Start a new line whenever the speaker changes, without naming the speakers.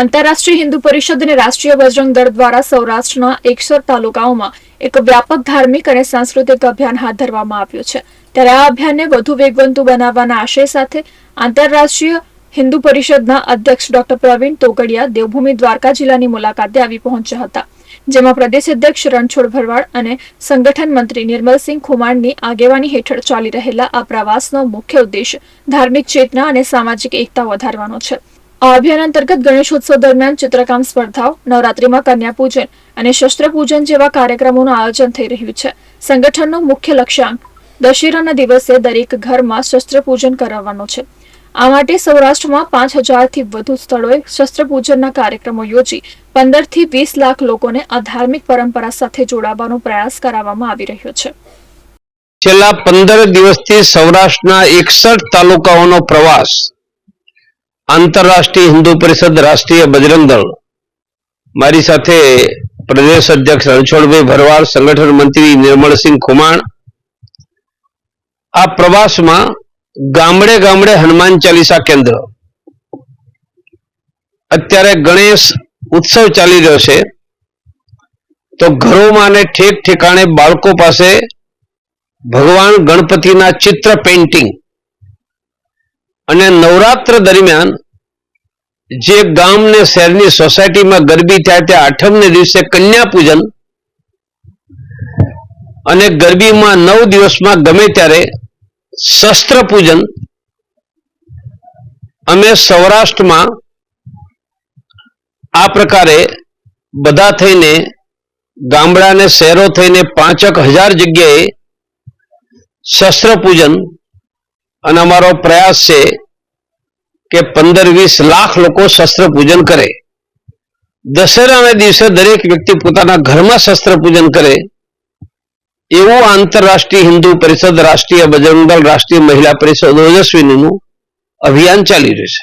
આંતરરાષ્ટ્રીય હિન્દુ પરિષદ અને રાષ્ટ્રીય બજરંગ દળ દ્વારા સૌરાષ્ટ્રના એકસોર તાલુકાઓમાં એક વ્યાપક ધાર્મિક અને સાંસ્કૃતિક અભિયાન હાથ ધરવામાં આવ્યું છે. ત્યારે આ અભિયાનને વધુ વેગવંતુ બનાવવાના આશય સાથે આંતરરાષ્ટ્રીય હિન્દુ પરિષદના અધ્યક્ષ ડોક્ટર પ્રવીણ તોગડિયા દેવભૂમિ દ્વારકા જિલ્લાની મુલાકાતે આવી પહોંચ્યા હતા. જેમાં પ્રદેશ અધ્યક્ષ રણછોડ ભરવાડ અને સંગઠન મંત્રી નિર્મલસિંહ ખુમાણની આગેવાની હેઠળ ચાલી રહેલા આ પ્રવાસનો મુખ્ય ઉદ્દેશ ધાર્મિક ચેતના અને સામાજિક એકતા વધારવાનો છે. આ અભિયાન અંતર્ગત ગણેશોત્સવ દરમિયાન ચિત્રકામ સ્પર્ધાઓ, નવરાત્રીમાં કન્યા પૂજન અને શસ્ત્ર પૂજન જેવા કાર્યક્રમોનું આયોજન થઈ રહ્યું છે. સંગઠનનો મુખ્ય લક્ષ્યાંક દશેરાના દિવસે દરેક ઘરમાં શસ્ત્ર પૂજન કરાવવાનો છે. આ માટે સૌરાષ્ટ્રમાં પાંચ હજારથી વધુ સ્થળોએ શસ્ત્રપૂજનના કાર્યક્રમો યોજી પંદરથી વીસ લાખ લોકોને આ ધાર્મિક પરંપરા સાથે જોડાવાનો પ્રયાસ કરાવવામાં આવી રહ્યો છે.
છેલ્લા પંદર દિવસથી સૌરાષ્ટ્રના એકસઠ તાલુકાઓનો પ્રવાસ આંતરરાષ્ટ્રીય હિન્દુ પરિષદ રાષ્ટ્રીય બજરંગ દળ, મારી સાથે પ્રદેશ અધ્યક્ષ રણછોડભાઈ ભરવાડ, સંગઠન મંત્રી નિર્મળસિંહ ખુમાણ. આ પ્રવાસમાં ગામડે ગામડે હનુમાન ચાલીસા કેન્દ્ર. અત્યારે ગણેશ ઉત્સવ ચાલી રહ્યો છે. તો ઘરોમાં અને ઠેક ઠેકાણે બાળકો પાસે ભગવાન ગણપતિના ચિત્ર પેઇન્ટિંગ અને નવરાત્ર દરમિયાન જે ગામ ને શહેરની સોસાયટીમાં ગરબી થાય તે આઠમને દિવસે કન્યા પૂજન અને ગરબીમાં નવ દિવસમાં ગમે ત્યારે શસ્ત્ર પૂજન. અમે સૌરાષ્ટ્રમાં આ પ્રકારે બધા થઈને, ગામડા અને શહેરો થઈને પાંચક હજાર જગ્યાએ શસ્ત્ર પૂજન. અને અમારો પ્રયાસ છે કે પંદર વીસ લાખ લોકો શસ્ત્ર પૂજન કરે. દશેરાના દિવસે દરેક વ્યક્તિ પોતાના ઘરમાં શસ્ત્ર પૂજન કરે. એવું આંતરરાષ્ટ્રીય હિન્દુ પરિષદ રાષ્ટ્રીય બજરંગ રાષ્ટ્રીય મહિલા પરિષદ ઓજસ્વીનું અભિયાન ચાલી રહ્યું છે.